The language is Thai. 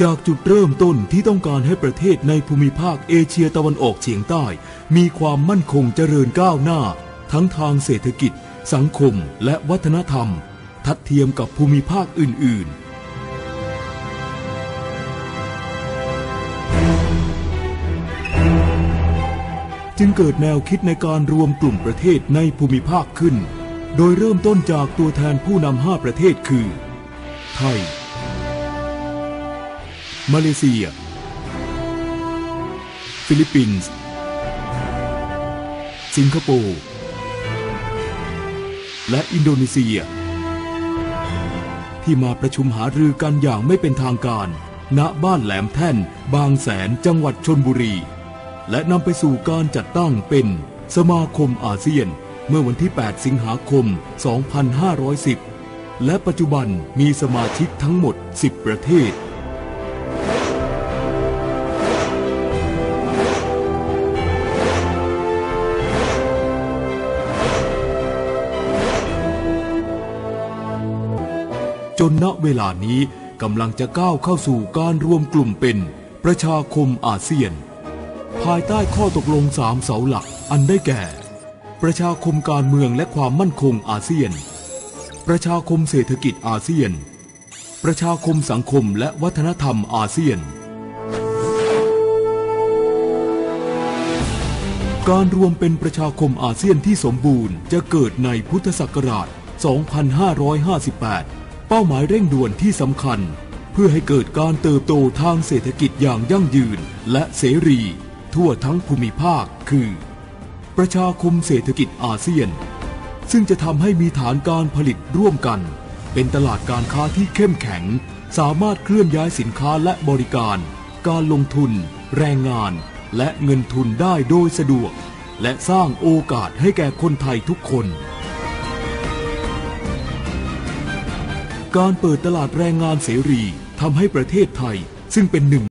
จากจุดเริ่มต้นที่ต้องการให้ประเทศในภูมิภาคเอเชียตะวันออกเฉียงใต้ มีความมั่นคงเจริญก้าวหน้า ทั้งทางเศรษฐกิจ สังคมและวัฒนธรรม ทัดเทียมกับภูมิภาคอื่น ๆจึงเกิดแนวคิดในการรวมกลุ่มประเทศในภูมิภาคขึ้น โดยเริ่มต้นจากตัวแทนผู้นำห้าประเทศคือ ไทย มาเลเซีย ฟิลิปปินส์ สิงคโปร์ และอินโดนีเซีย ที่มาประชุมหารือกันอย่างไม่เป็นทางการ ณบ้านแหลมแท่น บางแสนจังหวัดชนบุรี และนำไปสู่การจัดตั้งเป็นสมาคมอาเซียนเมื่อวันที่ 8 สิงหาคม 2510 และปัจจุบันมีสมาชิกทั้งหมด 10 ประเทศ จนณเวลานี้กำลังจะก้าวเข้าสู่การรวมกลุ่มเป็น ประชาคมอาเซียน ภายใต้ข้อตกลงสามเสาหลักอันได้แก่ ประชาคมการเมืองและความมั่นคงอาเซียน ประชาคมเศรษฐกิจอาเซียน ประชาคมสังคมและวัฒนธรรมอาเซียนการรวมเป็นประชาคมอาเซียนที่สมบูรณ์จะเกิดในพุทธศักราช 2558 เป้าหมายเร่งด่วนที่สำคัญ เพื่อให้เกิดการเติบโตทางเศรษฐกิจอย่างยั่งยืนและเสรี ทั่วทั้งภูมิภาคคือ ประชาคมเศรษฐกิจอาเซียน ซึ่งจะทำให้มีฐานการผลิตร่วมกัน เป็นตลาดการค้าที่เข้มแข็ง สามารถเคลื่อนย้ายสินค้าและบริการ การลงทุน แรงงาน และเงินทุนได้โดยสะดวก และสร้างโอกาสให้แก่คนไทยทุกคน การเปิดตลาดแรงงานเสรีทำให้ประเทศไทยซึ่งเป็นหนึ่ง